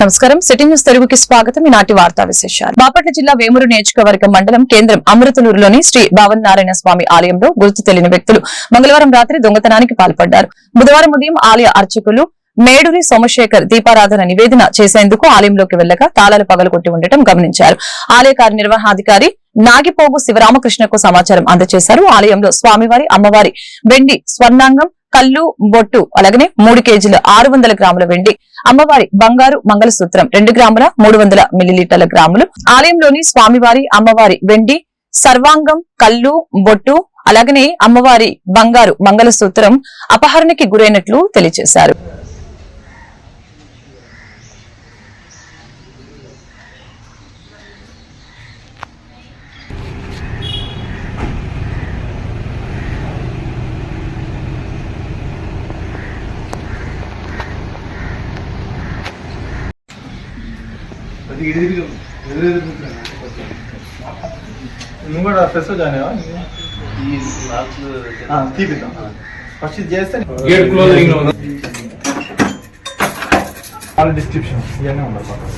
నమస్కారం. City news తెలుగుకి స్వాగతం. ఈనాటి వార్తా విశేషాలు. బాపట్ల జిల్లా వేమూరు నియోజకవర్గం మండలం కేంద్రం అమృతలూరులోని శ్రీ భావన్ నారాయణ స్వామి ఆలయంలో గుర్తు తెలియని వ్యక్తులు మంగళవారం రాత్రి దొంగతనానికి పాల్పడ్డారు. బుధవారం ఉదయం ఆలయ అర్చకులు మేడూరి సోమశేఖర్ దీపారాధన నివేదన చేసేందుకు ఆలయంలోకి వెళ్ళగా తాళాలు పగలగొట్టి ఉండటం గమనించారు. ఆలయ కార్యనిర్వహణాధికారి నాగిపోగు శివరామకృష్ణకు సమాచారం అందజేశారు. ఆలయంలో స్వామివారి అమ్మవారి వెండి స్వర్ణాంగం కళ్ళు బొట్టు అలాగనే మూడు కేజీల ఆరు వందల గ్రాముల వెండి. అమ్మవారి బంగారు మంగళసూత్రం రెండు గ్రాముల మూడు వందల మిల్లీలీటర్ల గ్రాములు. ఆలయంలోని స్వామివారి అమ్మవారి వెండి సర్వాంగం కళ్ళు బొట్టు అలాగనే అమ్మవారి బంగారు మంగళసూత్రం అపహరణకి గురైనట్లు తెలియజేశారు అది ఎదురు నువ్వు కూడా ఫ్రెష్ జాయిన్ ఈ తీపిద్దాం ఫస్ట్ ఇది చేస్తే గేట్ క్లోజింగ్లో వాళ్ళ డిస్క్రిప్షన్ ఇవన్నీ ఉండదు పక్కన.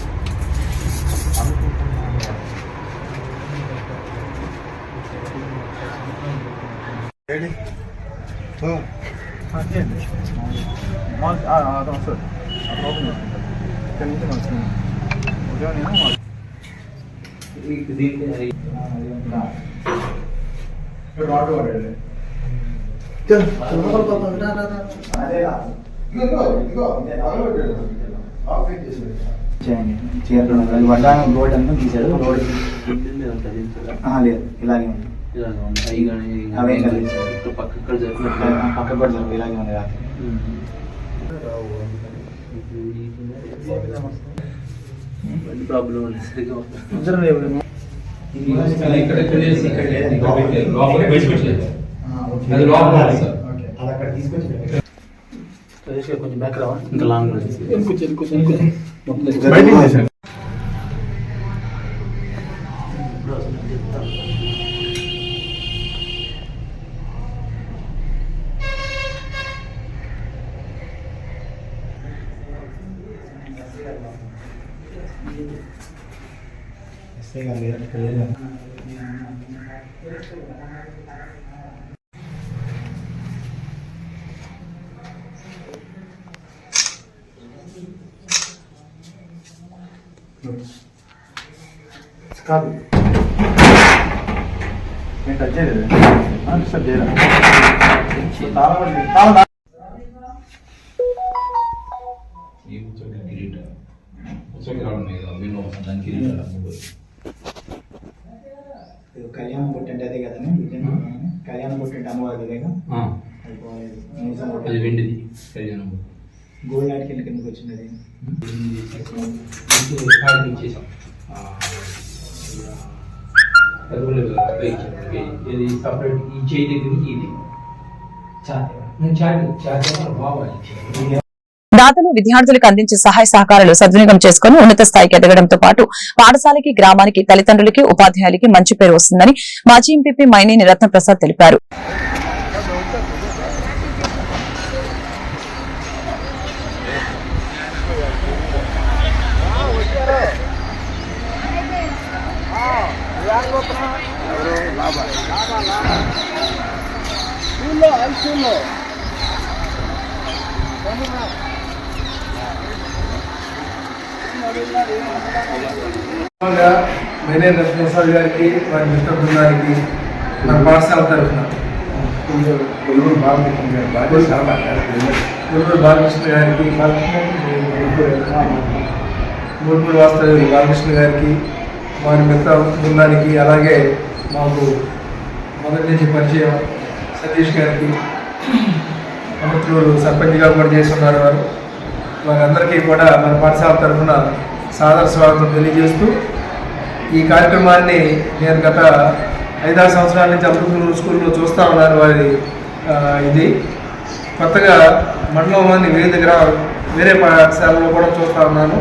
ఆ, ప్రాబ్లం మాల్- నుంచి ఆ, అది వస్తుంది. అది ఓపెన్ చేసుకుంటాం. ఇక్కడి నుంచి మనకి ఉదయం నేను మాల్- ఆ, ఇది ఉందా? ఇక్కడ వాటర్ వాడండి. అదే రా. ఇదిగో, ఇదిగో, నేను అలవాటు పెట్టాను. ఆపరేట్ చేసి పెట్టాను. చేయండి చీరలు అది వడ్డానం రోడ్ అంతా తీసాడు రోడ్ ఆహా, లేదు ఇలాగే ఉంది అవేం కలిగించారు. పక్క ఇక్కడ ఆ, జరిగినట్టు పక్క కూడా జరుగు, ఇలాగే ఉంది రాత్రి ప్రాబ్లం. కొంచెం బ్యాక్ రావా? ఇంకా long బయటికి తీసేయండి. ఎస్ఐ గారు లేరు, ఇక్కడ లేరు. కాదు నేను టచ్ చేయలేదు డిస్టర్బ్ చేయరా తాళం తాళం Gold లేదు, వెళ్ళి కిందకి వచ్చినది ఇది సపరేట్ ఈ చేయి దగ్గర నుంచి ఇది నేను ఇచ్చాను దాతలు విద్యార్థులకు అందించే సహాయ సహకారాలు సద్వినియోగం చేసుకుని ఉన్నత స్థాయికి ఎదగడంతో పాటు పాఠశాలకి గ్రామానికి తల్లిదండ్రులకి ఉపాధ్యాయులకి మంచి పేరు వస్తుందని మాజీ ఎంపీ మైనేని రత్నప్రసాద్ తెలిపారు. ముఖ్యంగా మేనే రత్నప్రసాద్ గారికి వారి మిత్ర బృందానికి మన పాఠశాల తరఫున కొల్లూరు బాలకృష్ణ గారి కొల్లూరు బాలకృష్ణ గారికి మూడుపూడి వాస్తవ బాలకృష్ణ గారికి వారి మిత్ర బృందానికి అలాగే మాకు మొదటి నుంచి పరిచయం సతీష్ గారికి. అమృతులు సర్పంచ్గా కూడా చేస్తున్నారు వారు. వారందరికీ కూడా మన పాఠశాల తరఫున సాదర స్వాగతం తెలియజేస్తూ ఈ కార్యక్రమాన్ని నేను గత ఐదారు సంవత్సరాల నుంచి అమృతూరు స్కూల్లో చూస్తూ ఉన్నాను వారి ఇది. కొత్తగా మండలంలోని వివిధ దగ్గర వేరే పాఠశాలలో కూడా చూస్తూ ఉన్నాను.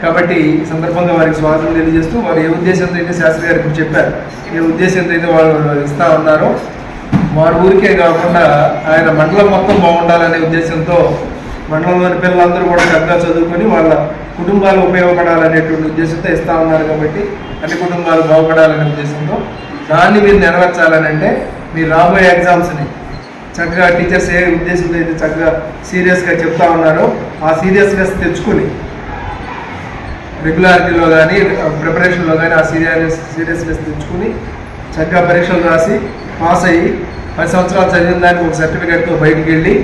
కాబట్టి ఈ సందర్భంగా వారికి స్వాగతం తెలియజేస్తూ వారు ఏ ఉద్దేశంతో అయితే శాస్త్రి గారికి ఇప్పుడు చెప్పారు ఏ ఉద్దేశంతో అయితే వాళ్ళు ఇస్తా ఉన్నారో వారి ఊరికే కాకుండా ఆయన మండలం మొత్తం బాగుండాలనే ఉద్దేశంతో మండలంలోని పిల్లలందరూ కూడా చక్కగా చదువుకొని వాళ్ళ కుటుంబాలు ఉపయోగపడాలనేటువంటి ఉద్దేశంతో ఇస్తా ఉన్నారు కాబట్టి అన్ని కుటుంబాలు బాగుపడాలనే ఉద్దేశంతో దాన్ని మీరు నెరవేర్చాలని అంటే మీరు రాబోయే ఎగ్జామ్స్ని చక్కగా టీచర్స్ ఏ ఉద్దేశంతో అయితే చక్కగా సీరియస్గా చెప్తా ఉన్నారో ఆ సీరియస్నెస్ తెచ్చుకుని రెగ్యులారిటీలో కానీ ప్రిపరేషన్లో కానీ ఆ సీరియస్ సీరియస్నెస్ తెచ్చుకుని చక్కగా పరీక్షలు రాసి పాస్ అయ్యి పది సంవత్సరాలు చదివిన దానికి ఒక సర్టిఫికేట్తో బయటికి వెళ్ళి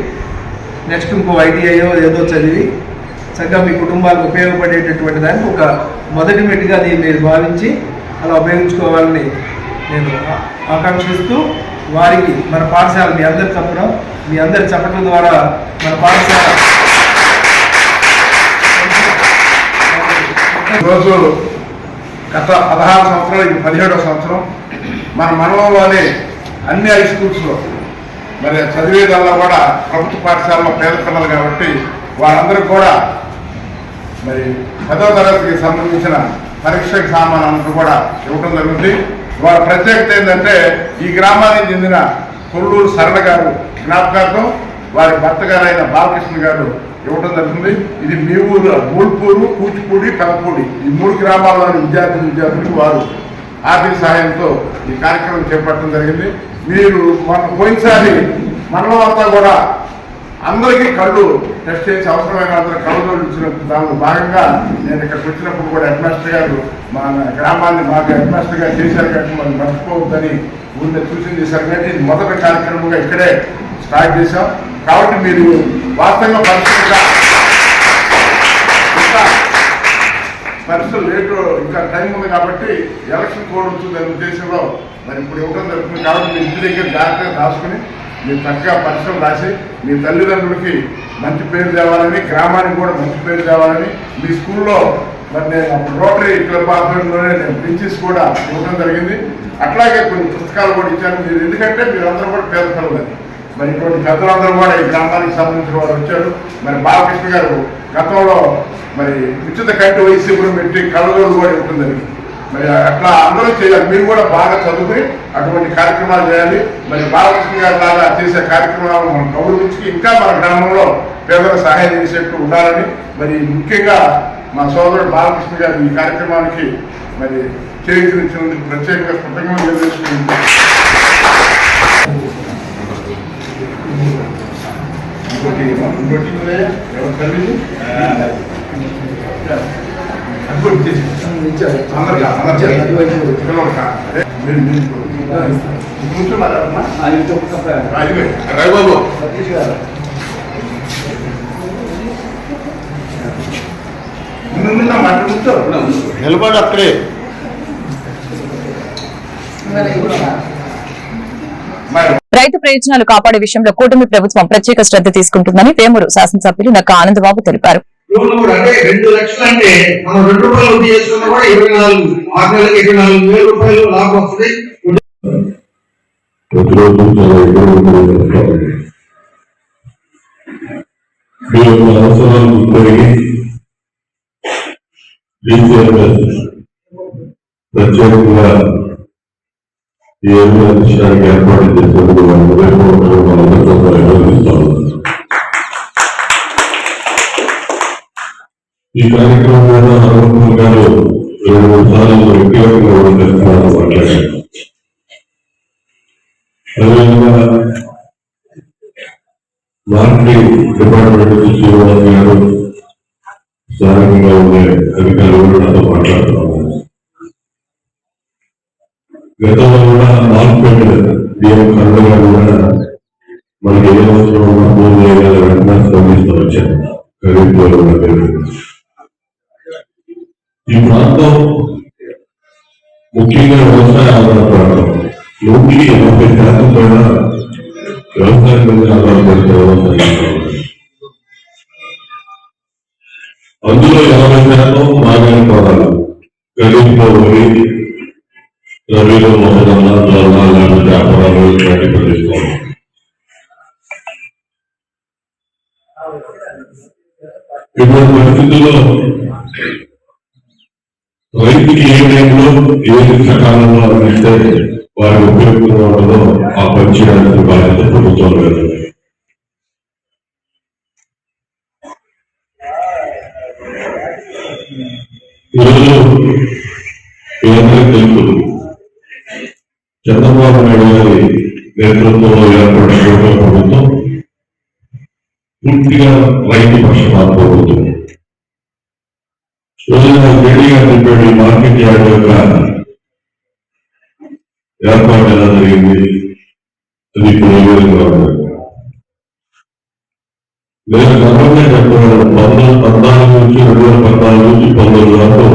నెక్స్ట్ ఇంకో ఐటీఐయో ఏదో చదివి చక్కగా మీ కుటుంబాలకు ఉపయోగపడేటటువంటి దానికి ఒక మొదటి మెట్టుగా అది మీరు భావించి అలా ఉపయోగించుకోవాలని నేను ఆకాంక్షిస్తూ వారికి మన పాఠశాల మీ అందరి చెప్పడం మీ అందరి చెప్పడం ద్వారా మన పాఠశాల ఈరోజు గత పదహారు సంవత్సరాలు ఇది పదిహేడవ సంవత్సరం మన మనవంలోని అన్ని హై స్కూల్స్లో మరి చదివేదల్లా కూడా ప్రభుత్వ పాఠశాలలో పేద పిల్లలు కాబట్టి వారందరూ కూడా మరి పదో తరగతికి సంబంధించిన పరీక్షకు సామాన్ కూడా ఇవ్వడం జరుగుతుంది. వారి ప్రత్యేకత ఏంటంటే ఈ గ్రామానికి చెందిన కొల్లూరు సరళ గారు జ్ఞాపకార్థం వారి భర్త గారైన బాలకృష్ణ గారు ఇవ్వడం జరుగుతుంది ఇది మీ ఊరు మూల్పూరు కూచిపూడి కలపూడి. ఈ మూడు గ్రామాల్లోని విద్యార్థులు విద్యార్థులకు వారు ఆర్థిక సహాయంతో ఈ కార్యక్రమం చేపట్టడం జరిగింది. మీరు మన పోయినసారి మనలో అంతా కూడా అందరికీ కళ్ళు టెస్ట్ చేసి అవసరమైన అందరూ కళ్ళు ఇచ్చిన దానిలో భాగంగా నేను ఇక్కడికి వచ్చినప్పుడు కూడా హెడ్ మాస్టర్ గారు మా గ్రామాన్ని మాకు హెడ్ మాస్టర్ గారు చేశారు కాబట్టి మనం మర్చిపోవద్దని ఊరిని సూచన చేశారు. కాబట్టి ఇది మొదటి కార్యక్రమంగా ఇక్కడే స్టార్ట్ చేశాం. కాబట్టి మీరు వాస్తవంగా పరిస్థితిగా ఇంకా పరిస్థితులు లేటు ఇంకా టైం ఉంది కాబట్టి ఎలక్షన్ కోడ్ వచ్చిందనే ఉద్దేశంలో మరి ఇప్పుడు ఇవ్వడం జరుగుతుంది కాబట్టి మీ ఇంటి దగ్గర జాగ్రత్తగా దాచుకుని మీరు చక్కగా పరీక్షలు రాసి మీ తల్లిదండ్రులకి మంచి పేరు తేవాలని గ్రామానికి కూడా మంచి పేరు తేవాలని మీ స్కూల్లో మరి నేను రోటరీ క్లబ్ ఆధ్వర్యంలోనే నేను ప్రిన్సెస్ కూడా ఇవ్వడం జరిగింది. అట్లాగే కొన్ని పుస్తకాలు కూడా ఇచ్చాను. మీరు ఎందుకంటే మీరందరూ కూడా పేద పిల్లలని మరి ఇటువంటి పెద్దలందరూ కూడా ఈ గ్రామానికి సంబంధించిన వారు వచ్చారు మరి బాలకృష్ణ గారు గతంలో మరి ఉచిత కంటి వయసు కూడా పెట్టి కళ్ళజోడు కూడా ఉంటుందని మరి అట్లా అందరూ చేయాలి. మీరు కూడా బాగా చదువుకుని అటువంటి కార్యక్రమాలు చేయాలి. మరి బాలకృష్ణ గారు లాగా చేసే కార్యక్రమాలు మనం గౌరవించి ఇంకా మన గ్రామంలో పేదలకు సహాయం చేసేట్టు ఉండాలని మరి ముఖ్యంగా మా సోదరుడు బాలకృష్ణ గారు ఈ కార్యక్రమానికి మరి చేయించినందుకు ప్రత్యేకంగా కృతజ్ఞతలు తెలియజేసుకుంటున్నాను. ఇంకోటి ఇంకోటి ఎవరు తల్లి చేసి ఇచ్చారు అందరికీ కూర్చున్నారా రైతు ప్రయోజనాలు కాపాడే విషయంలో కూటమి ప్రభుత్వం ప్రత్యేక శ్రద్ధ తీసుకుంటుందని వేమూరు శాసనసభ్యులు నక్క ఆనందబాబు తెలిపారు. ప్రత్యేకంగా ఈ ఏడు విషయానికి ఏర్పాటు చేసేందుకు మన హృదయపూర్వకంగా మనందరితో అభినందిస్తాను ఈ కార్యక్రమం మీద హనుమంతులు గారు రెండు మూడు సార్లు వ్యక్తిగతంగా కూడా తెలుసుకున్నారు మాట్లాడారు అదేవిధంగా మార్కెటింగ్ డిపార్ట్మెంట్ నుంచి శ్రీనివాస్ గారు స్థానికంగా ఉండే అధికారులు కూడా నాతో మాట్లాడుతున్నారు గతంలో కూడా మార్కెట్ డిఎం కరుణ కూడా మనకి ఏ అవసరం ఉన్నా ఫోన్ చేయగల వెంటనే స్పందిస్తూ వచ్చాను ఈ ప్రాంతం ముఖ్యంగా వ్యవసాయ ఆధార ప్రాంతం. నూటికి ఎనభై శాతం కూడా వ్యవసాయం మీద ఆధారపడి అందులో యాభై శాతం మాగాని పొలాలు ఖరీఫ్లో వరి రబీలో మొదలన్న జొన్న లాంటి వ్యాపారాలు ఇలాంటి పండిస్తాం పరిస్థితుల్లో రైతుకి ఏ టైంలో ఏది సకాలంలో అందిస్తే వారి ఉపయోగంగా ఉండదో ఆ పని చేయడానికి బాధ్యత ప్రభుత్వం లేదు ఈరోజు ఏదైనా తెలుసు చంద్రబాబు నాయుడు గారి నేతృత్వంలో ఏర్పడిన కూటమి ప్రభుత్వం పూర్తిగా రైతు పక్షపాత ప్రభుత్వం రోజున రెడ్డి గారు చెప్పాడు ఈ మార్కెట్ యార్డ్ యొక్క ఏర్పాటు ఎలా జరిగింది? అది ఇప్పుడు ఏ విధంగా ఉంది? నేను గర్వంగా చెప్పగలను పంతొమ్మిది పద్నాలుగు నుంచి రెండు వేల పద్నాలుగు నుంచి పంతొమ్మిది వరకు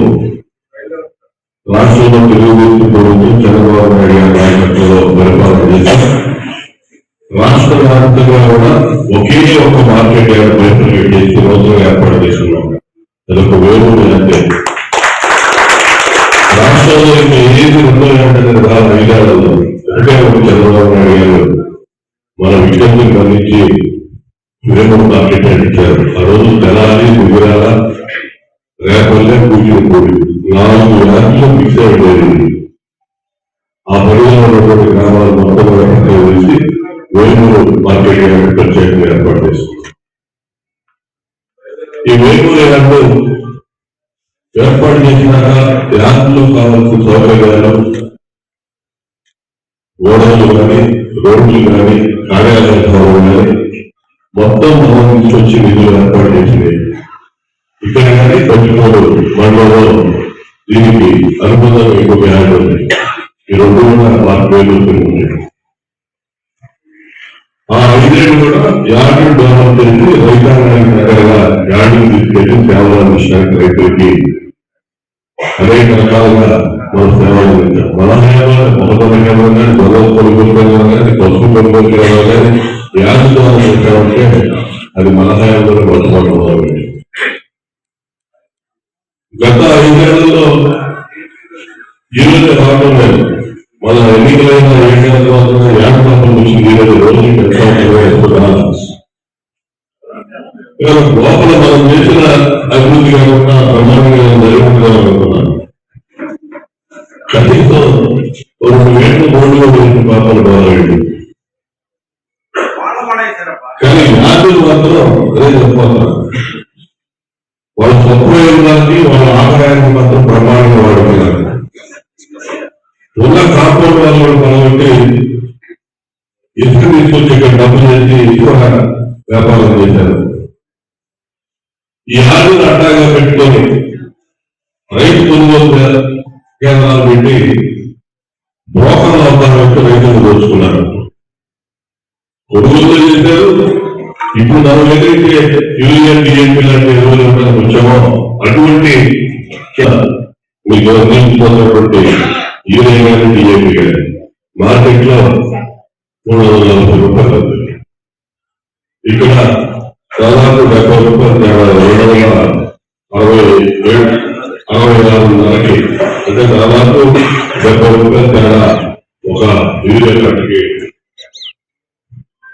రాష్ట్రంలో తెలుగుదేశం ప్రభుత్వం చంద్రబాబు నాయుడు గారి నాయకత్వంలో పరిపాలన చేశారు. రాష్ట్ర వ్యాప్తంగా కూడా ఒకే ఒక మార్కెట్ యార్డ్ బైఫర్కేట్ చేసి రోజులు ఏర్పాటు చేస్తున్నాం అదొక వేరు అంటే. రాష్ట్రంలో ఇంకా ఏది రెండో ఏంటంటే రాదు ఐదేళ్ళలో ఒకటే ఒక చంద్రబాబు నాయుడు గారు మన విజ్ఞప్తిని గమనించి వేమూరు మార్కెట్ యార్డ్ ఇచ్చారు. ఆ రోజు తెలాలి గుజరాల రేపల్లె కూచిపూడి. నాలుగు యార్డ్లు ఫిక్స్ అయిపోయింది ఆ పరిధిలో గ్రామాలు మొత్తం కలిసి పక్కన వేమూరు మార్కెట్ యార్డ్ ప్రత్యేకంగా ఏర్పాటు చేస్తున్నారు ఈ వేమూరు యార్డు ఏర్పాటు చేసినాక యార్డులో కావాల్సిన సౌకర్యాలు ఓడలు కానీ రోడ్లు కానీ కార్యాలయ భవనం కానీ మొత్తం మనం నుంచి వచ్చి నిధులు ఏర్పాటు చేసినాయి ఇక్కడ కానీ పచ్చిమూడు మండలంలో దీనికి అనుబంధంగా ఇంకొక యార్డు ఉంది ఈ రెండు కూడా వాటి పేర్లు ఉన్నాయి. ఆ ఐదేళ్ళు కూడా యార్డు డెవలప్ చేసి రైతాంగానికి దగ్గరగా యార్డుని తీసుకెళ్ళి సేవలు అందించడానికి రైతులకి అనేక రకాలుగా మన సేవలు అందించాం. మన సేవలు మొదటి హయాంలో కానీ గొడవ కొనుగోలు కానీ పసుపు కొనుగోలు కానీ యార్డు ద్వారా చేసామంటే అది మన హయాంలో వర్తమానం మొదలైంది గత ఐదేళ్ళలో ఈ రోజు రావడం లేదు మన ఎన్నికలైన ఏడేళ్ళ తర్వాత యాడ్ మాత్రం వచ్చింది ఈ రోజు రోజు ఎంత ఉంటుందో ఎంత ఇవాళ లోపల మనం చేసిన అభివృద్ధి కాకుండా బ్రహ్మాండంగా జరుగుతుందా అనుకున్నాను కనీసం రెండు వేల మూడు వేల పాపలు బాగాలేదు కానీ యాదులు మాత్రం అదే చెప్పాలి. వాళ్ళ స్వప్రయోగానికి వాళ్ళ ఆదాయానికి మాత్రం ప్రమాణంగా వాడుతున్నారు ఉన్న కాంపౌండ్ వాళ్ళు మనకి ఇసుక తీసుకొచ్చి ఇక్కడ డబ్బులు చేసి ఇసుక వ్యాపారం చేశారు. ఈ ఆర్థిక అడ్డాగా పెట్టుకొని రైతు కొనుగోలు కేంద్రాలు పెట్టి బ్రోకర్ల అవతారం రైతులు దోచుకున్నారు. కొనుగోలు చేశారు ఇప్పుడు మనం ఏదైతే యూనియన్ డిఎంపీ లాంటి ఎరువులు ఉండడానికి వచ్చామో అటువంటి మీకు అందించుకున్నటువంటి యూనియన్ కానీ డిఎంపీ కానీ మార్కెట్లో మూడు వందల నలభై రూపాయలు ఇక్కడ దాదాపు డెబ్బై రూపాయలు తేడా రెండు వందల అరవై అరవై నాలుగున్నరకి అంటే దాదాపు డెబ్బై రూపాయలు తేడా ఒక యూరియా కట్టకి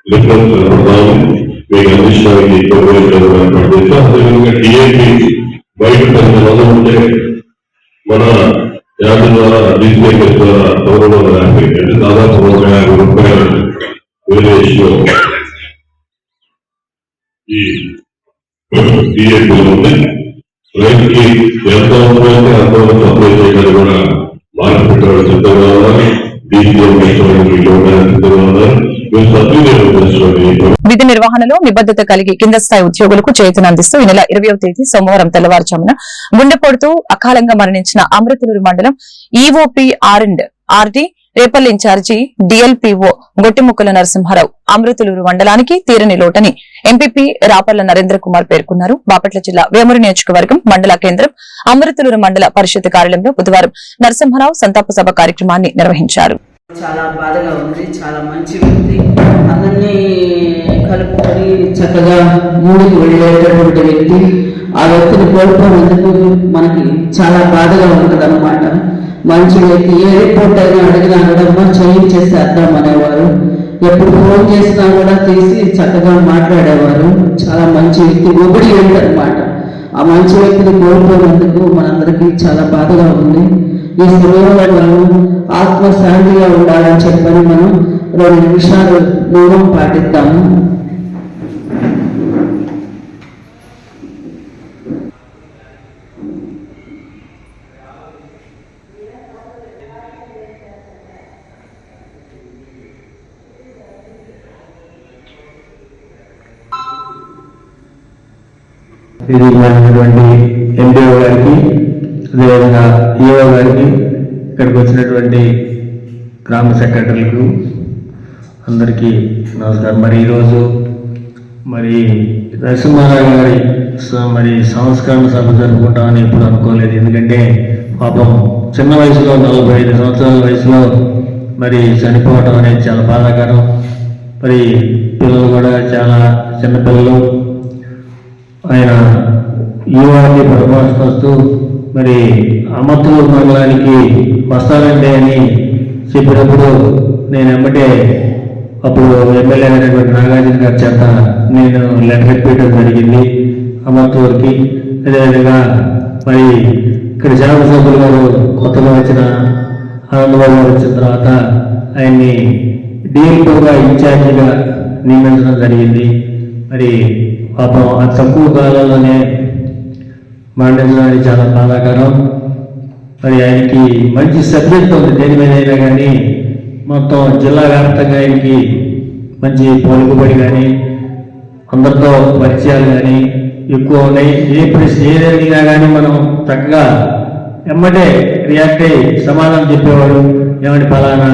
డిఫరెన్స్ కనపడతాము మీకు అందించడానికి ఉపయోగించడం అదేవిధంగా టీఏపీ బయట కొంత మంది ఉంటే మన యాడ్ ద్వారా డిజిటల్ ద్వారా తొమ్మిది యాభై అంటే దాదాపు నూట యాభై రూపాయలు వేరియేషన్ ఈ టీఏపీలో ఉంది రైతుకి ఎంత అవసరమైతే చేయడానికి కూడా మార్కెట్ సిద్ధంగా ఉన్నారు డీసీఎం సిద్ధంగా ఉన్నారు విధి నిర్వహణలో నిబద్ధత కలిగి కింద స్థాయి ఉద్యోగులకు చేతునందిస్తూ ఈ నెల ఇరవయో తేదీ సోమవారం తెల్లవారుజామున గుండెపోటుతో అకాలంగా మరణించిన అమృతలూరు మండలం EOP R and RD Repalle incharge DLPO Gottimukkala Narasimharao Amruthaluru మండలానికి తీరని లోటని ఎంపీపీ రాపల్ల నరేంద్ర కుమార్ పేర్కొన్నారు. బాపట్ల జిల్లా వేమూరు నియోజకవర్గం మండల కేంద్రం అమృతలూరు మండల పరిషత్ కార్యాలయంలో బుధవారం నరసింహారావు సంతాప సభ కార్యక్రమాన్ని నిర్వహించారు. చాలా బాధగా ఉంది చాలా మంచి వ్యక్తి. అందరినీ కలుపుకొని చక్కగా ముందుకు వెళ్ళేటటువంటి వ్యక్తి. ఆ వ్యక్తిని కోల్పోయినందుకు మనకి చాలా బాధగా ఉంటుంది అనమాట మంచి వ్యక్తి ఏ రిపోర్ట్ అయినా అడిగినా కూడా చేయించేసేద్దాం అనేవారు. ఎప్పుడు ఫోన్ చేసినా కూడా తీసి చక్కగా మాట్లాడేవారు. చాలా మంచి వ్యక్తి ఒబడి అనమాట ఆ మంచి వ్యక్తిని కోల్పోయినందుకు మనందరికీ చాలా బాధగా ఉంది. ఈ సమయంలో మనం ఆత్మశాంతిగా ఉండాలని చెప్పని మనం రెండు నిమిషాలు మౌనం పాటిద్దాము. ఇది ఉన్నటువంటి ఎంపీఓ గారికి అదేవిధంగా ఈఓ గారికి ఇక్కడికి వచ్చినటువంటి గ్రామ సెక్రటరీలకు అందరికీ నమస్కారం. మరి ఈరోజు మరి నరసింహారావు గారి స- మరి సంస్కరణ సభ జరుపుకుంటామని ఎప్పుడు అనుకోలేదు. ఎందుకంటే పాపం చిన్న వయసులో నలభై ఐదు సంవత్సరాల వయసులో మరి చనిపోవడం అనేది చాలా బాధాకరం. మరి పిల్లలు కూడా చాలా చిన్నపిల్లలు ఆయన యువాన్ని పరామర్శిస్తూ మరి అమర్తూరు మండలానికి వస్తానండి అని చెప్పినప్పుడు నేను ఎమ్మటే అప్పుడు ఎమ్మెల్యే అయినటువంటి నాగార్జున గారి చేత నేను లెటర్ ఇప్పించడం జరిగింది అమర్తూరుకి. అదేవిధంగా మరి ఇక్కడ శాసనసభ్యులు గారు కొత్తగా వచ్చిన ఆనందబాబు గారు వచ్చిన తర్వాత ఆయన్ని డీఎల్పీగా ఇన్ఛార్జిగా నియమించడం జరిగింది. మరి పాపం ఆ తక్కువ కాలంలోనే మరణించడానికి చాలా బాధాకరం. మరి ఆయనకి మంచి సబ్జెక్ట్ ఉంది దేని మీద అయినా కానీ. మొత్తం జిల్లా వ్యాప్తంగా ఆయనకి మంచి పలుకుబడి కానీ అందరితో పరిచయాలు కానీ ఎక్కువ ఉన్నాయి. ఏ ప్రశ్న ఏది కానీ మనం చక్కగా ఎమ్మటే రియాక్ట్ అయ్యి సమాధానం చెప్పేవాడు. ఏమంటే ఫలానా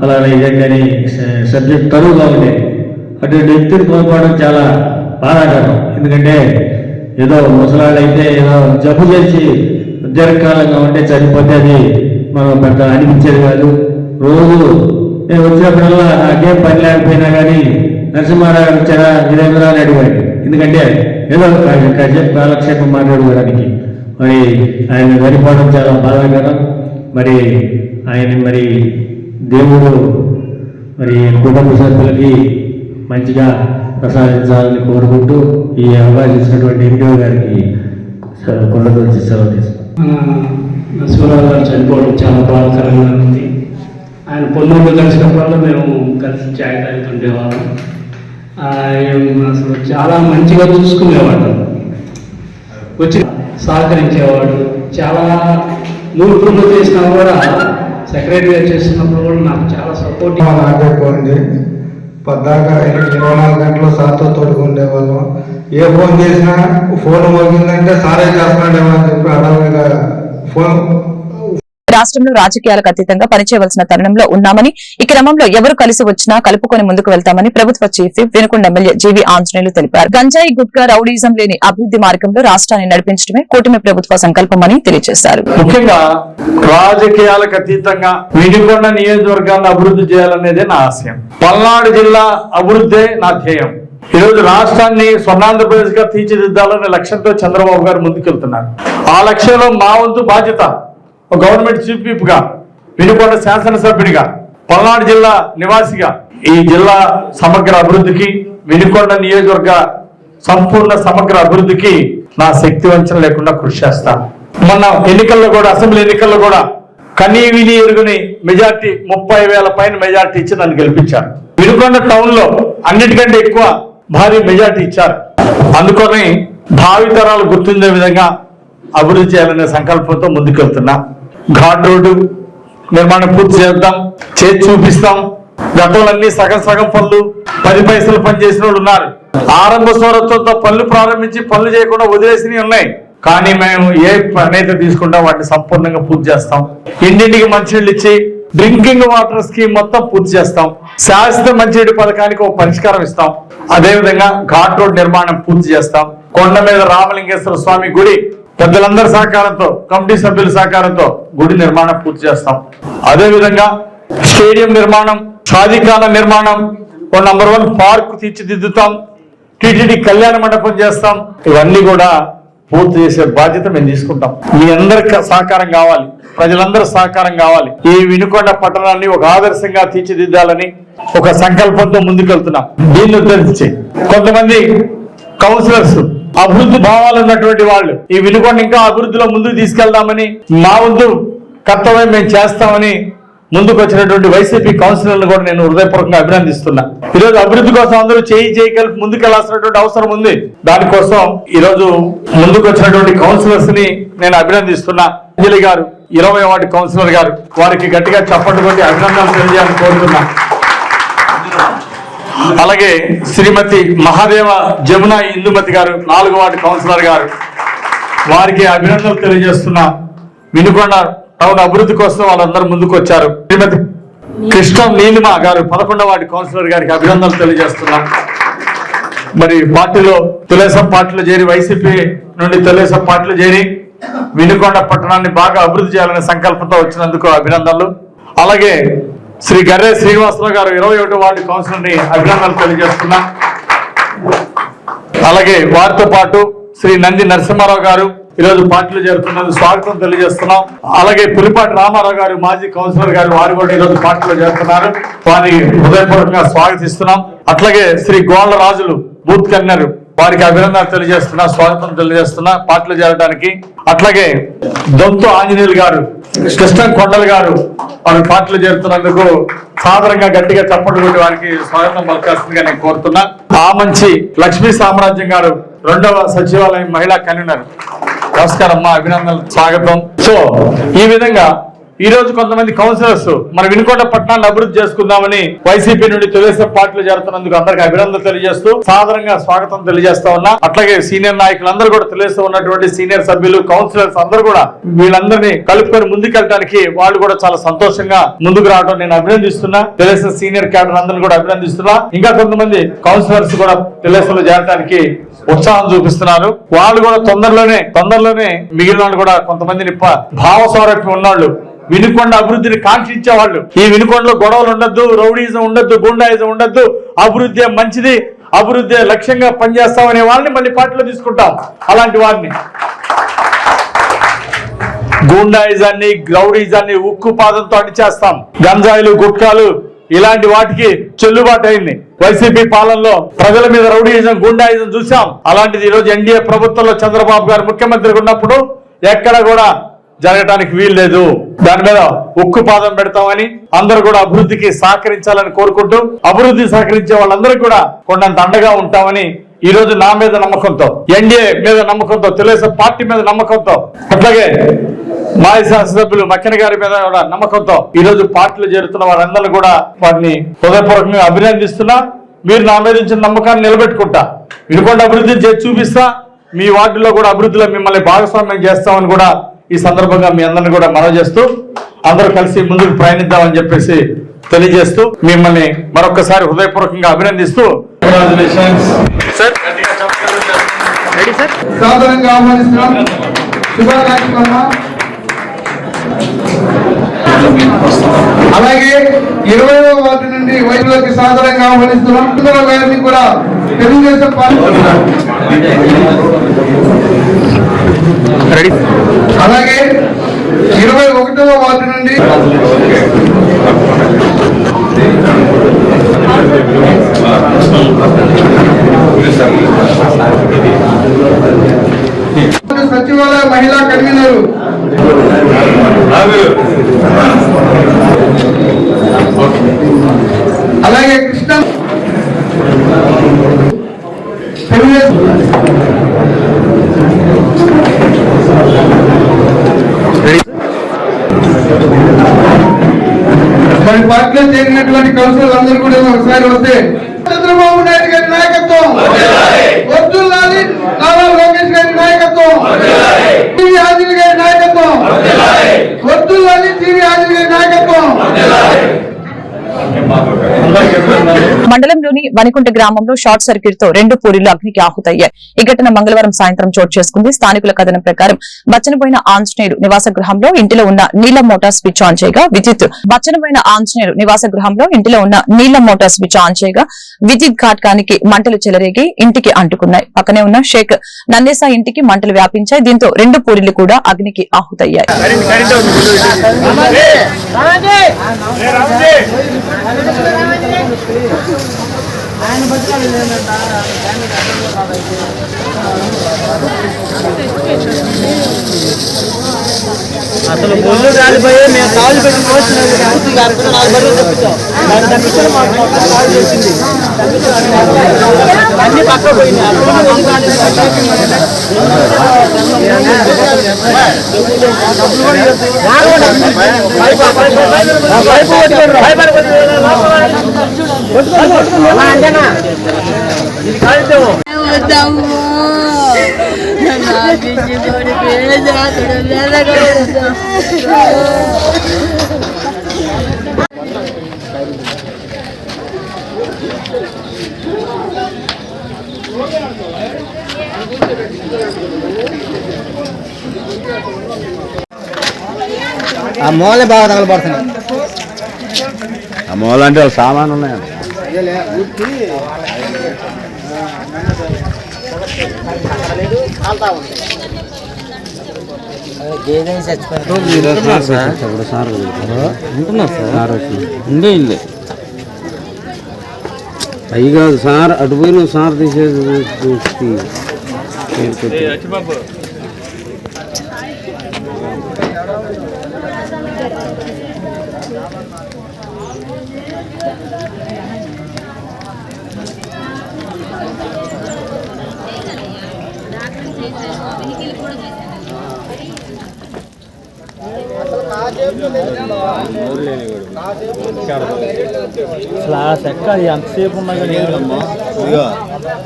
ఫలానా ఇదే కానీ సబ్జెక్ట్ తరువుగా ఉండేది అటువంటి వ్యక్తిని కోల్పోవడం చాలా బాధాకరం ఎందుకంటే ఏదో ముసలాళ్ళైతే ఏదో జబ్బు చేసి దీర్ఘకాలంగా ఉంటే చనిపోతే అది మనం పెద్ద అనిపించేది కాదు. రోజు నేను వచ్చినప్పుడల్లా నాకేం పని లేకపోయినా కానీ నరసింహారావు గారు వచ్చారా? వీరేంద్ర అడిగాడు. ఎందుకంటే ఏదో కాలక్షేపం మాట్లాడుకోవడానికి. మరి ఆయన చనిపోవడం చాలా బాధాకరం. మరి ఆయన మరి దేవుడు మరి కుటుంబ సభ్యులకి మంచిగా ప్రసాదించాలని కోరుకుంటూ ఈ అవకాశం ఇచ్చినటువంటి ఎంపీ గారికి కొండతో సెలవు తీసుకున్నాను నరసింహరావు గారు చనిపోవడం చాలా బాధాకరంగా ఉంది. ఆయన పొన్నూరులో కలిసినప్పుడల్లా మేము కలిసి చాయ్ తాగుతుండేవాళ్ళం. ఆయన అసలు చాలా మంచిగా చూసుకునేవాడు వచ్చి సహకరించేవాడు. చాలా నూర్పులు చేసినా కూడా సెక్రటరీగా చేస్తున్నప్పుడు కూడా నాకు చాలా సపోర్ట్ చేయి పద్దాకా ఇరవై నాలుగు గంటలు సార్తో తోడుగా వాళ్ళం ఏ ఫోన్ చేసినా ఫోన్ మోగిందంటే సారే చేస్తున్నాడేమో అని చెప్పి అడవిగా ఫోన్ రాష్ట్రంలో రాజకీయాలకు అతీతంగా పనిచేయవలసిన తరుణంలో ఉన్నామని ఈ క్రమంలో ఎవరు కలిసి వచ్చినా కలుపుకొని ముందుకు వెళ్తామని ప్రభుత్వ chief Vinukonda MLA GV Anjaneyulu తెలిపారు. గంజాయి గుట్కా రౌడీజం లేని అభివృద్ధి మార్గంలో రాష్ట్రాన్ని నడిపించడమే కూటమి ప్రభుత్వ సంకల్పమని తెలియజేశారు. ముఖ్యంగా రాజకీయాలకు అతీతంగా వినుకొండ నియోజకవర్గాన్ని అభివృద్ధి చేయాలనేదే నా ఆశయం. పల్నాడు జిల్లా అభివృద్ధే నా ధ్యేయం. ఈరోజు రాష్ట్రాన్ని స్వర్ణాంధ్రప్రదేశ్గా తీర్చిదిద్దాలనే లక్ష్యంతో చంద్రబాబు గారు ముందుకెళ్తున్నారు. ఆ లక్ష్యంలో మా వంతు బాధ్యత. ఒక గవర్నమెంట్ చీఫ్ విప్గా వినుకొండ శాసనసభ్యుడిగా పల్నాడు జిల్లా నివాసిగా ఈ జిల్లా సమగ్ర అభివృద్ధికి వినుకొండ నియోజకవర్గ సంపూర్ణ సమగ్ర అభివృద్ధికి నా శక్తి వంచన లేకుండా కృషి చేస్తాను మొన్న ఎన్నికల్లో కూడా అసెంబ్లీ ఎన్నికల్లో కూడా కనీ విని ఎరుగుని మెజార్టీ ముప్పై వేల పైన మెజార్టీ ఇచ్చి నన్ను గెలిపించారు. వినుకొండ టౌన్లో అన్నిటికంటే ఎక్కువ భారీ మెజార్టీ ఇచ్చారు. అందుకని భావితరాలు గుర్తుండే విధంగా అభివృద్ధి చేయాలనే సంకల్పంతో ముందుకెళ్తున్నా. ఘాట్ రోడ్డు నిర్మాణం పూర్తి చేద్దాం చేసి చూపిస్తాం. గతంలో అన్ని సగం సగం పనులు పది పైసలు పని చేసిన వాళ్ళు ఉన్నారు. ఆరంభ స్వరత్వంతో పనులు ప్రారంభించి పనులు చేయకుండా వదిలేసినవి ఉన్నాయి. కానీ మేము ఏ పని అయితే తీసుకుంటాం వాటిని సంపూర్ణంగా పూర్తి చేస్తాం. ఇంటింటికి మంచినీళ్ళు ఇచ్చి డ్రింకింగ్ వాటర్ స్కీమ్ మొత్తం పూర్తి చేస్తాం. శాశ్వత మంచినీటి పథకానికి ఒక పరిష్కారం ఇస్తాం. అదేవిధంగా ఘాట్ రోడ్ నిర్మాణం పూర్తి చేస్తాం. కొండ మీద రామలింగేశ్వర స్వామి గుడి పెద్దలందరి సహకారంతో కమిటీ సభ్యుల సహకారంతో గుడి నిర్మాణం పూర్తి చేస్తాం. అదే విధంగా స్టేడియం నిర్మాణం షాదీఖానా నిర్మాణం ఓ నంబర్ వన్ పార్క్ తీర్చిదిద్దుతాం. టిటిడి కళ్యాణ మండపం చేస్తాం. ఇవన్నీ కూడా పూర్తి చేసే బాధ్యత మేము తీసుకుంటాం. మీ అందరి సహకారం కావాలి. ప్రజలందరూ సహకారం కావాలి. ఈ వినుకొండ పట్టణాన్ని ఒక ఆదర్శంగా తీర్చిదిద్దాలని ఒక సంకల్పంతో ముందుకెళ్తున్నాం. దీన్ని ఉద్ధరించి కొంతమంది కౌన్సిలర్స్ అభివృద్ధి భావాలు ఉన్నటువంటి వాళ్ళు. ఈ వినుకొండ ఇంకా అభివృద్ధిలో ముందుకు తీసుకెళ్దామని మా వంతు కర్తవ్యం మేము చేస్తామని ముందుకు వచ్చినటువంటి వైసీపీ కౌన్సిలర్లు కూడా నేను హృదయపూర్వకంగా అభినందిస్తున్నా. ఈరోజు అభివృద్ధి కోసం అందరూ చేయి చేయి కలిపి ముందుకెళ్ళాల్సినటువంటి అవసరం ఉంది. దానికోసం ఈరోజు ముందుకు వచ్చినటువంటి కౌన్సిలర్స్ని నేను అభినందిస్తున్నా. అంజలి గారు ఇరవై వాటి కౌన్సిలర్ గారు వారికి గట్టిగా చప్పట్లు కొట్టి అభినందనలు తెలియజేయాలని కోరుతున్నా. అలాగే శ్రీమతి మహాదేవ జమున ఇందుమతి గారు నాలుగు వార్డు కౌన్సిలర్ గారు వారికి అభినందనలు తెలియజేస్తున్నా వినుకొండ టౌన్ అభివృద్ధి కోసం వాళ్ళందరూ ముందుకు వచ్చారు. శ్రీమతి కృష్ణం నీలిమ గారు పదకొండవ వార్డు కౌన్సిలర్ గారికి అభినందనలు తెలియజేస్తున్నా. మరి పార్టీలో తెలుగుదేశం పార్టీలో చేరి వైసీపీ నుండి తెలుగుదేశం పార్టీలో చేరి వినుకొండ పట్టణాన్ని బాగా అభివృద్ధి చేయాలనే సంకల్పంతో వచ్చినందుకు అభినందనలు. అలాగే శ్రీ గర్రే శ్రీనివాసరావు గారు ఇరవై ఒకటో వార్డు కౌన్సిలర్ని అభినందనలు తెలియజేస్తున్నా. అలాగే వారితో పాటు శ్రీ నంది నరసింహారావు గారు ఈరోజు పార్టీలో చేరుతున్నందుకు స్వాగతం తెలియజేస్తున్నాం. అలాగే పులిపాటి రామారావు గారు మాజీ కౌన్సిలర్ గారు వారు కూడా ఈరోజు పార్టీలో చేరుతున్నారు. వారిని హృదయపూర్వకంగా స్వాగతిస్తున్నాం. అట్లాగే శ్రీ గోళ్ళ రాజులు బూత్ కన్యర్ వారికి అభినందనలు తెలియజేస్తున్నా స్వాగతం తెలియజేస్తున్నా పాటలు చేరడానికి. అట్లాగే దొంతు ఆంజనేయులు గారు కృష్ణ కొండలు గారు వారి పాటలు చేరుతున్నందుకు సాధారణంగా గట్టిగా చప్పట్లు కొట్టి వారికి స్వాగతం పలకాల్సిందిగా నేను కోరుతున్నా. ఆ మంచి లక్ష్మీ సామ్రాజ్యం గారు రెండవ సచివాలయం మహిళా కన్వీనర్. నమస్కారం అమ్మా అభినందనలు స్వాగతం. సో ఈ విధంగా ఈ రోజు కొంతమంది కౌన్సిలర్స్ మన వినుకొండ పట్టణాన్ని అభివృద్ధి చేసుకుందామని వైసీపీ నుండి తెలుగుదేశం పార్టీలు జరుగుతున్నందుకు అందరికి అభినందనలు తెలియజేస్తూ సాధారణంగా స్వాగతం తెలియజేస్తా ఉన్నా. అట్లాగే సీనియర్ నాయకులందరూ కూడా తెలుగుతూ ఉన్నటువంటి సీనియర్ సభ్యులు కౌన్సిలర్స్ అందరూ కూడా వీళ్ళందరినీ కలుపుకొని ముందుకెళ్ళడానికి వాళ్ళు కూడా చాలా సంతోషంగా ముందుకు రావడం నేను అభినందిస్తున్నా. తెలుగుదేశం సీనియర్ క్యాడర్ అందరిని కూడా అభినందిస్తున్నా. ఇంకా కొంతమంది కౌన్సిలర్స్ కూడా తెలుగుదేశంలో చేరడానికి ఉత్సాహం చూపిస్తున్నారు. వాళ్ళు కూడా తొందరలోనే తొందరలోనే మిగిలిన వాళ్ళు కూడా కొంతమందిని భావ సౌరభ్యం ఉన్నవాళ్ళు వినుకొండ అభివృద్ధిని కాంక్షించే వాళ్ళు ఈ వినుకొండలో గొడవలు ఉండొద్దు రౌడీజం ఉండొద్దు గుండాయిజం ఉండొద్దు. అభివృద్ధి మంచిది అభివృద్ధి లక్ష్యంగా పనిచేస్తామనే వాళ్ళని మళ్ళీ పార్టీలో తీసుకుంటాం. అలాంటి వారిని. గూండాయిజాన్ని గ్రౌడీజాన్ని ఉక్కు పాదంతో అణిచేస్తాం. గంజాయిలు గుట్కాలు ఇలాంటి వాటికి చెల్లుబాటు అయింది. వైసీపీ పాలనలో ప్రజల మీద రౌడీయిజం గుండాయిజం చూసాం అలాంటిది ఈరోజు ఎన్డీఏ ప్రభుత్వంలో చంద్రబాబు గారు ముఖ్యమంత్రిగా ఉన్నప్పుడు ఎక్కడ కూడా జరగటానికి వీలు లేదు దాని మీద ఉక్కు పాదం పెడతామని అందరూ కూడా అభివృద్ధికి సహకరించాలని కోరుకుంటూ అభివృద్ధి సహకరించే వాళ్ళందరూ కూడా కొండంత అండగా ఉంటామని ఈ రోజు నా మీద నమ్మకంతో ఎన్డీఏ మీద నమ్మకంతో తెలుగుదేశం పార్టీ మీద నమ్మకంతో అట్లాగే మాజీ శాసనసభ్యులు మక్కెన గారి మీద కూడా నమ్మకంతో ఈ రోజు పార్టీలో చేరుతున్న వారందరూ కూడా వారిని హృదయపూర్వకంగా అభినందిస్తున్నా. మీరు నా మీద ఇచ్చిన నమ్మకాన్ని నిలబెట్టుకుంటా. వినుకొండ అభివృద్ధి చేసి చూపిస్తా. మీ వార్డులో కూడా అభివృద్ధిలో మిమ్మల్ని భాగస్వామ్యం చేస్తామని కూడా ఈ సందర్భంగా మీ అందరిని కూడా మనవి చేస్తూ అందరూ కలిసి ముందుకు ప్రయాణిద్దామని చెప్పేసి తెలియజేస్తూ మిమ్మల్ని మరొకసారి హృదయపూర్వకంగా అభినందిస్తూ సాధారణంగా ఆహ్వానిస్తున్నాం అలాగే ఇరవైవ వార్డు నుండి వైద్యులకి సాధారణంగా ఆహ్వానిస్తున్నాం. గారిని కూడా తెలుగుదేశం పార్టీ అలాగే ఇరవై ఒకటవ వార్డు నుండి సచివాలయ మహిళా కన్వీనరు. అలాగే కృష్ణ తెలుగుదేశం మరి పార్టీలో చేరినటువంటి కౌన్సిలర్ అందరూ కూడా ఒకసారి వస్తే చంద్రబాబు నాయుడు గారి నాయకత్వం వద్దుల్లాలి నారా లోకేష్ గారి నాయకత్వం టీవీ ఆదిల్ గారి నాయకత్వం వద్దుల్లాలి టీవీ ఆదిల్ గారి నాయకత్వం మండలంలోని వనికుంట గ్రామంలో షార్ట్ సర్క్యూట్తో రెండు పూరీలు అగ్నికి ఆహుతయ్యాయి. ఈ ఘటన మంగళవారం సాయంత్రం చోటు చేసుకుంది. స్థానికుల కథనం ప్రకారం బచ్చనపోయిన ఆంజనేయుడు నివాస గృహంలో ఇంటిలో ఉన్న నీళ్ళ మోటార్ స్విచ్ ఆన్ చేయగా విద్యుత్. బచ్చనపోయిన ఆంజనేయుడు నివాస గృహంలో ఇంటిలో ఉన్న నీళ్ళ మోటార్ స్విచ్ ఆన్ చేయగా విద్యుత్ ఘాట్కానికి మంటలు చెలరేగి ఇంటికి అంటుకున్నాయి. పక్కనే ఉన్న షేక్ నన్నేసా ఇంటికి మంటలు వ్యాపించాయి. దీంతో రెండు పూరీలు కూడా అగ్నికి ఆహుతయ్యాయి. అసలు బొల్లు కాలిపోయి మేము కాలు పెట్టి పోసినది పూర్తి కాకుండా నాలుగు బరువులు తప్పించాం దాన్ని తప్పించడం మాకు చేసింది అన్ని పక్క పోయినాయి అప్పుడు ఆ మూలే బాగా తగలబడుతున్నాయి. ఆ మూల అంటే సామాన్ ఉన్నాయండి. అయ్యి కాదు సార్ అటు పోయిన సార్ తీసేది చూసి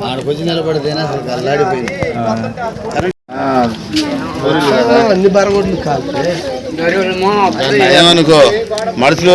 ఆడకొచ్చి నిలబడితేనే అసలు అల్లాడిపోయింది. అన్ని బరగొడ్లు కాదు ఏమనుకో మనుషులు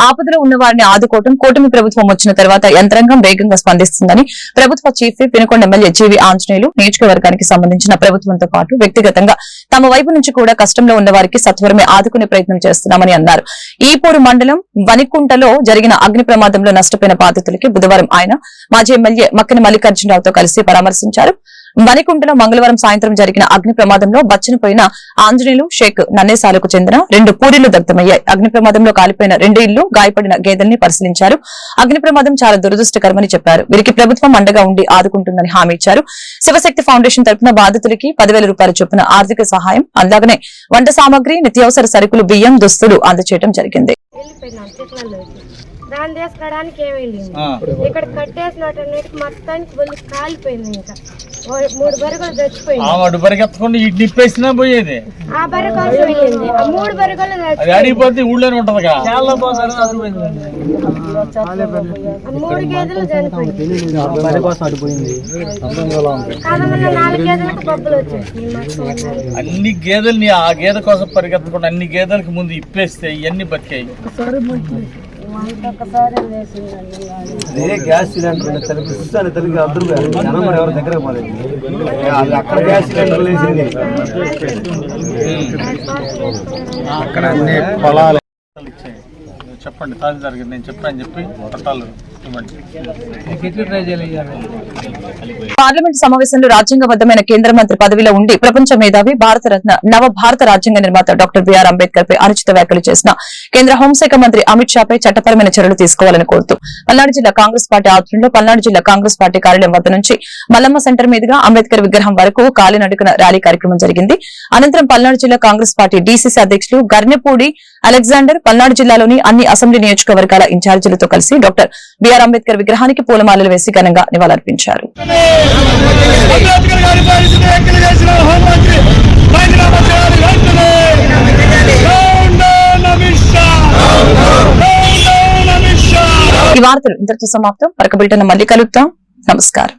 ఆపదలో ఉన్న వారిని ఆదుకోవడం కూటమి ప్రభుత్వం వచ్చిన తర్వాత యంత్రాంగం వేగంగా స్పందిస్తుందని ప్రభుత్వ chief Pinakonda MLA GV Anjaneyulu నియోజకవర్గానికి సంబంధించిన ప్రభుత్వంతో పాటు వ్యక్తిగతంగా తమ వైపు నుంచి కూడా కష్టంలో ఉన్న వారికి సత్వరమే ఆదుకునే ప్రయత్నం చేస్తున్నామని అన్నారు. ఈపూరు మండలం వనికుంటలో జరిగిన అగ్ని ప్రమాదంలో నష్టపోయిన బాధితులకి బుధవారం ఆయన మాజీ ఎమ్మెల్యే మక్కని మల్లికార్జునరావుతో కలిసి పరామర్శించారు. మణికుంటలో మంగళవారం సాయంత్రం జరిగిన అగ్ని ప్రమాదంలో బచ్చనపోయిన ఆంజనేయులు షేక్ నన్నేసాలకు చెందిన రెండు పూరిలు దగ్ధమయ్యాయి. అగ్ని ప్రమాదంలో కాలిపోయిన రెండు ఇళ్ళు గాయపడిన గేదెల్ని పరిశీలించారు. అగ్ని ప్రమాదం చాలా దురదృష్టకరమని చెప్పారు. వీరికి ప్రభుత్వం అండగా ఉండి ఆదుకుంటుందని హామీ ఇచ్చారు. శివశక్తి ఫౌండేషన్ తరపున బాధితులకి పదివేల రూపాయల చొప్పున ఆర్థిక సహాయం అలాగనే వంట సామాగ్రి నిత్యావసర సరుకులు బియ్యం దుస్తులు అందచేయడం జరిగింది. దాన్ని తీసుకురావడానికి ఏం వెళ్ళింది ఇక్కడ కట్టేసినట్టు మొత్తానికి బొల్లి కాలిపోయింది ఇంకా. మూడు బరుగులు చచ్చిపోయింది. ఇటు నిప్పేసినా పోయేది. ఆ బర్రె కోసం వెళ్ళింది. ఆ మూడు బరుగులు అది చచ్చిపోయింది అడిగిపోతే ఊళ్ళోనే ఆ మూడు గేదెలు చనిపోయింది. కాదమన్న నాలుగు గేదెలకు బొబ్బలు వచ్చేసి మొత్తం అన్ని గేదెల్ని ఆ గేదె కోసం పరిగెత్తకుండా అన్ని గేదెలకి ముందు ఇప్పేస్తే ఇవన్నీ బతికాయి. వేసిందండి గ్యాస్ సిలిండర్ తెలుగు చూస్తాను తెలుగు అందరూ జనం ఎవరి దగ్గర పోలేదు. అది అక్కడ గ్యాస్ సిలిండర్ వేసింది అక్కడ అన్ని పొలాలు ఇచ్చాయి. చెప్పండి తహసీల్దార్ గారు నేను చెప్పాను చెప్పి పట్టాలు పార్లమెంట్ సమావేశంలో రాజ్యాంగబద్దమైన కేంద్ర మంత్రి పదవిలో ఉండి ప్రపంచ మేధావి భారతరత్న నవ భారత రాజ్యాంగ నిర్మాత డాక్టర్ బిఆర్ అంబేద్కర్ పై అనుచిత వ్యాఖ్యలు చేసిన కేంద్ర హోంశాఖ మంత్రి అమిత్ షా పై చట్టపరమైన చర్యలు తీసుకోవాలని కోరుతూ పల్నాడు జిల్లా కాంగ్రెస్ పార్టీ ఆధ్వర్యంలో పల్నాడు జిల్లా కాంగ్రెస్ పార్టీ కార్యాలయం వద్ద నుంచి మల్లమ్మ సెంటర్ మీదుగా అంబేద్కర్ విగ్రహం వరకు కాలినడుకున ర్యాలీ కార్యక్రమం జరిగింది. అనంతరం పల్నాడు జిల్లా కాంగ్రెస్ పార్టీ డీసీసీ అధ్యక్షులు గర్నెపూడి అలెగ్జాండర్ పల్నాడు జిల్లాలోని అన్ని అసెంబ్లీ నియోజకవర్గాల ఇన్ఛార్జీలతో కలిసి డాక్టర్ బిఆర్ అంబేద్కర్ విగ్రహానికి పూలమాలలు వేసి ఘనంగా నివాళులర్పించారు. ఈ వార్తలు ఇంతటితో సమాప్తం. మరొక బిల్టన్ మళ్ళీ కలుద్దాం. నమస్కారం.